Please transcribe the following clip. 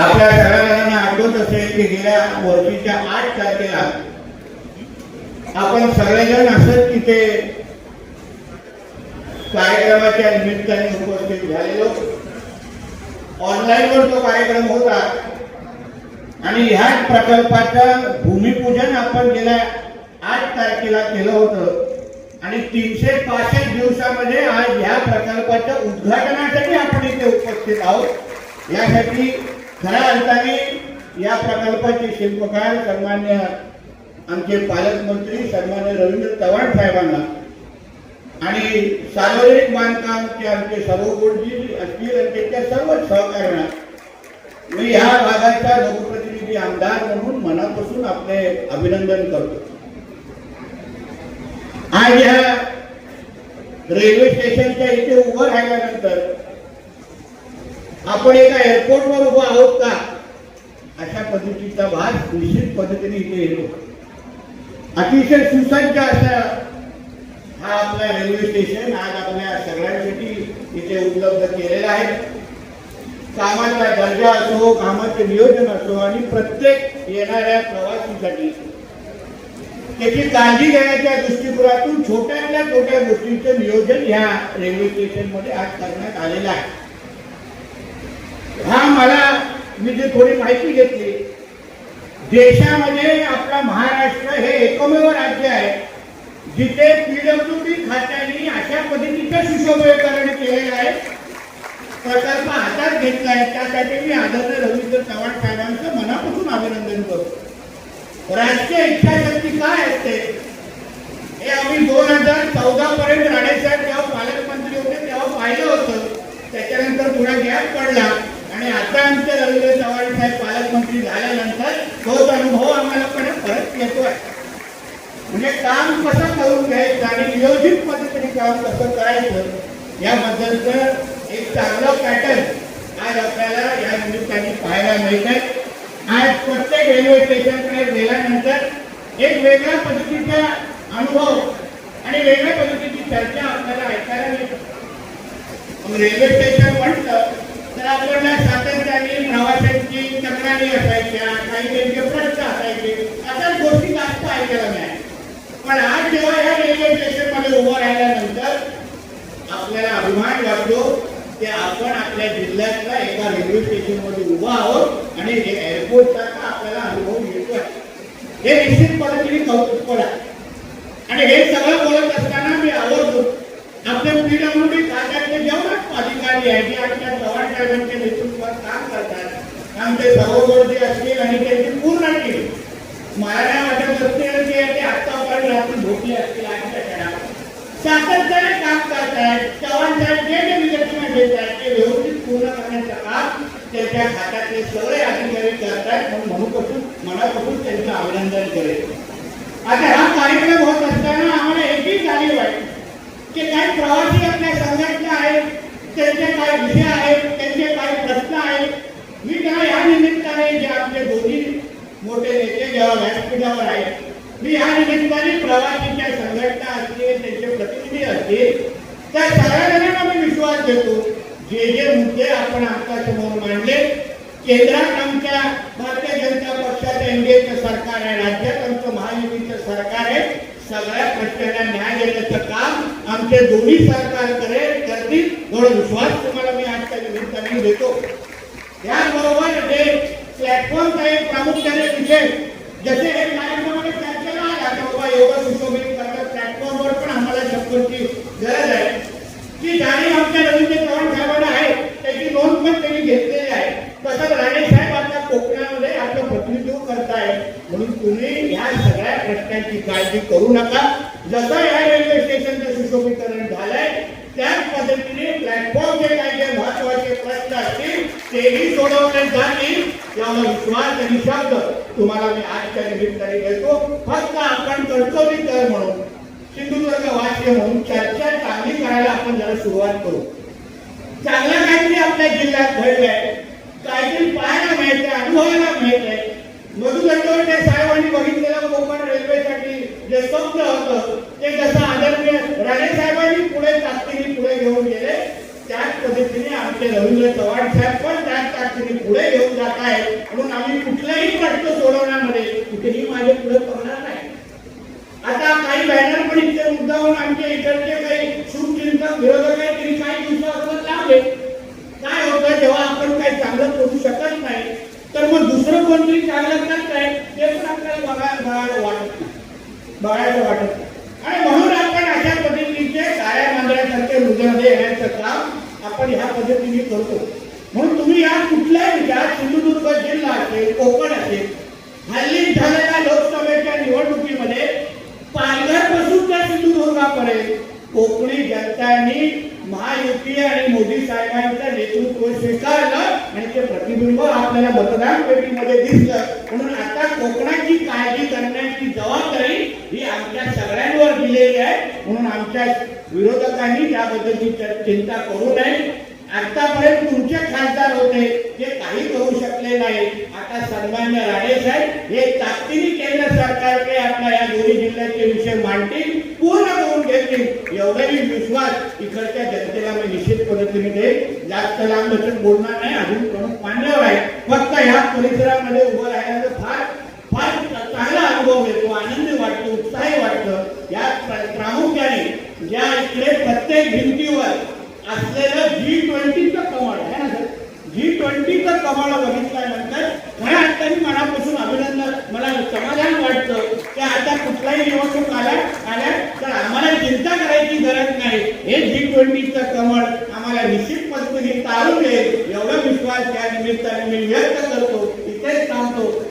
आठवत असेल की गेल्या वर्षीच्या आठ तारखेला आपण सगळेजण असंच तिथे कार्यक्रमाच्या निमित्ताने उपस्थित झालेलो. ऑनलाईनवर तो कार्यक्रम होता. आणि ह्याच प्रकल्पाचं भूमिपूजन आपण गेल्या आठ तारखेला केलं होतं. आणि तीनशे पासष्ट दिवसामध्ये आज ह्या प्रकल्पाच्या उद्घाटनासाठी आपण इथे उपस्थित आहोत. यासाठी खऱ्या अर्थाने या प्रकल्पाचे शिल्पकार सन्मान्य आमचे पालकमंत्री सन्मान्य रवींद्र चव्हाण साहेबांना आणि सार्वजनिक बांधकामचे आमचे सर्वगुणजी असतील आणि त्यांच्या सर्व सहकार्यांना मी ह्या भागाचा लोकप्रतिनिधी आमदार म्हणून मनापासून आपले अभिनंदन करतो. आज ह्या रेल्वे स्टेशनच्या इथे उभं राहिल्यानंतर आपण एका एअरपोर्टवर उभा आहोत का? अशा पद्धतीचा भाग निश्चित पद्धतीने इथे येतो. अतिशय सुसज्ज असा हा आपला रेल्वे स्टेशन आज आपल्या सगळ्यांसाठी इथे उपलब्ध केलेला आहे. कामाचा दर्जा असो कामाचे नियोजन असो आणि प्रत्येक येणाऱ्या प्रवासीसाठी. त्याची काळजी घेण्याच्या दृष्टिकोनातून छोट्यातल्या छोट्या गोष्टींचं नियोजन ह्या रेल्वे स्टेशनमध्ये आज करण्यात आलेलं आहे. मला मी जे थोडी माहिती घेतली देशामध्ये आपला महाराष्ट्र हे एकमेव राज्य आहे जिथे पीडब्ल्यूडी खात्याने अशा पद्धतीचं सुशोभीकरण केलेलं आहे. प्रकल्प हातात घेतला आहे त्यासाठी मी आदरणीय रवींद्र चव्हाण साहेबांचं मनापासून अभिनंदन करतो. राजकीय इच्छाशक्ती काय असते? हे आम्ही दोन हजार चौदा पर्यंत राणेसाहेब जेव्हा पालकमंत्री होते तेव्हा पाहिलं होतं. त्याच्यानंतर थोडा गॅप पडला. आणि आता आमचे रवींद्र चव्हाण साहेब पालकमंत्री झाल्यानंतर तोच अनुभव आम्हाला पण परत येतोय म्हणजे काम कसं करून घ्यायचं आणि नियोजित पद्धतीने काम कसं करायचं याबद्दलचं एक चांगलं पॅटर्न आज आपल्याला या निमित्ताने पाहायला मिळत आहे आज प्रत्येक रेल्वे स्टेशनकडे गेल्यानंतर एक वेगळ्या पद्धतीचा अनुभव आणि वेगळ्या पद्धतीची चर्चा आपल्याला ऐकायला मिळते. मग रेल्वे स्टेशन म्हटलं तर आपल्याला सातत्याने प्रवाशांची तक्रारी असायच्या काही त्यांचे प्रश्न असायचे अशाच गोष्टी जास्त ऐकायला मिळाल्या पण आज जेव्हा या रेल्वे स्टेशनमध्ये उभं राहिल्यानंतर आपल्याला अभिमान वाटतो की आपण आपल्या जिल्ह्यातल्या एका रेल्वे स्टेशनमध्ये उभा आहोत आणि एअरपोर्टचा आपल्याला अनुभव येतोय हे निश्चितपणे पद्धतीने कौतुक आहे आणि हे सगळं बोलत असताना मी आवडतो आपल्या पीडब्ल्यूडी खात्यातले जेवढे अधिकारी आहे जे आमच्या चव्हाण साहेबांच्या नेतृत्वात काम करतात आमचे सर्वगोरजी असतील आणि त्यांची पूर्ण टीम. मला नाही वाटत असते की आत्तापर्यंत रात्री झोपले असतील आमच्या सातत्याने काम करतायत चव्हाण जे जे निदर्शनं घेत आहेत ते व्यवस्थित पूर्ण करण्याचं काम त्यांच्या खात्यातले सगळे अधिकारी करतायत म्हणून मनापासून मनापासून त्यांचं अभिनंदन करेल आता हा कार्यक्रम होत असताना आम्हाला एकही जाणीव आहे की काही प्रवासी आपल्या संघटना आहेत त्यांचे काही विषय आहेत त्यांचे काही प्रश्न आहेत. मी त्यांना या निमित्ताने जे आपले दोन्ही मोठे नेते जेव्हा व्यासपीठावर आहेत मी या निमित्ताने प्रवासीच्या संघटना असतील त्यांचे प्रतिनिधी असतील त्या सगळ्यांना मी विश्वास देतो. जे जे मुद्दे आपण आमच्यासमोर मांडले केंद्रात आमच्या भारतीय जनता पक्षाचं एनडीएचं सरकार आहे राज्यात आमचं महायुतीचं सरकार आहे सगळ्या प्रश्नांना न्याय देण्याचं काम आमचे दोन्ही सरकार करेल करतील म्हणून विश्वास तुम्हाला मी आजच्या निमित्ताने देतो. त्याचबरोबर जे प्लॅटफॉर्मचा एक प्रामुख्याने विषय जसे हे कार्यक्रमाने चर्चेला बाबा एवढं सुशोभित करतात. प्लॅटफॉर्मवर पण आम्हाला शब्दांची गरज आहे. की जाणीव आमच्या रवींद्र चव्हाण साहेबांना आहे त्याची नोंद पण त्यांनी घेतलेली आहे. तसंच राणे साहेब आता कोकणामध्ये आपलं प्रतिनिधित्व करताय म्हणून तुम्ही ह्या सगळ्या प्रश्नांची काळजी करू नका. जसं या रेल्वे स्टेशनचं सुशोभीकरण झालंय त्याच पद्धतीने प्लॅटफॉर्मचे काही जे महत्त्वाचे प्रश्न असतील तेही सोडवले जातील. यावर विश्वास आणि शब्द तुम्हाला मी आजच्या निमित्ताने देतो फक्त आपण कर्तव्य म्हणून सिंधुदुर्ग वाक्य म्हणून चर्चा चांगली करायला आपण जरा सुरुवात करू. चांगलं काहीतरी आपल्या जिल्ह्यात घडलंय काहीतरी पाहायला मिळतंय अनुभवायला मिळतंय. मधु दंडवते साहेबांनी बघितलेलं कोकण रेल्वेसाठी जे स्वप्न होतं ते जसं आदरणीय राणे साहेबांनी पुढे ताकदीने पुढे घेऊन गेले त्याच पद्धतीने आमचे रवींद्र चव्हाण साहेब पण त्याच ताकदीने पुढे घेऊन जात आहे. म्हणून आम्ही कुठलाही प्रश्न सोडवण्यामध्ये कुठेही माझे पुढे पडणार नाही. आता काही बॅनर पण इथे मुद्दाहून आमच्या इतरचे काही शुभचिंतक विरोधक आहेत तरी काही दिवसावर लावले. काय होतं जेव्हा आपण काही चांगलं करू शकत नाही. तर मग दुसरं कोणतरी चांगलं करत आहे ते पण आपल्याला बघायला बघायला वाटत नाही. बघायला वाटत नाही. आणि म्हणून आपण अशा पद्धतीचे काळ्या मांजऱ्यासारखे हृदय येण्याचं काम आपण ह्या पद्धतीने करतो. म्हणून तुम्ही या कुठल्याही ज्या सिंधुदुर्ग जिल्हा असेल कोकण असेल हल्ली झालेल्या लोकसभेच्या निवडणुकीमध्ये पालघरपासून त्या सिंधुदुर्गापर्यंत कोकणी जनतांनी महायुती आणि मोदी साहेबांचं नेतृत्व स्वीकारलं आणि ते प्रतिबिंब आपल्याला मतदान पेटीमध्ये दिसलं. म्हणून आता कोकणाची काळजी करण्याची जबाबदारी ही आमच्या सगळ्यांवर दिलेली आहे. म्हणून आमच्या विरोधकांनी त्याबद्दलची चिंता करू नये. आतापर्यंत तुमचे खासदार होते जे काही करू शकले नाही. आता सन्मान्य राणे साहेब हे ताकदीने केंद्र सरकारकडे आपल्या या दोन्ही जिल्ह्याचे विषय मांडतील पूर्ण करून घेतील. एवढाही विश्वास इकडच्या जनतेला मी निश्चित पद्धतीने देईल जास्त लांब बोलणार नाही अजून प्रमुख मान्यवर आहे फक्त ह्या परिसरामध्ये उभं राहिल्याचं फार चांगला अनुभव येतो आनंदी वाटतो उत्साही वाटतं या प्र- प्रामुख्याने ज्या इकडे प्रत्येक भिंतीवर असलेलं जी ट्वेंटीचं कमळ आहे ना सर जी ट्वेंटीचं कमळ बघितल्यानंतर खऱ्या मनापासून अभिनंदन. मला समाधान वाटतं की आता कुठलाही निवडणूक आल्या आल्या तर आम्हाला चिंता करायची गरज नाही. हे जी ट्वेंटीचं कमळ आम्हाला निश्चित पद्धतीने तारून येईल एवढा विश्वास या निमित्ताने मी व्यक्त करतो. इथेच थांबतो.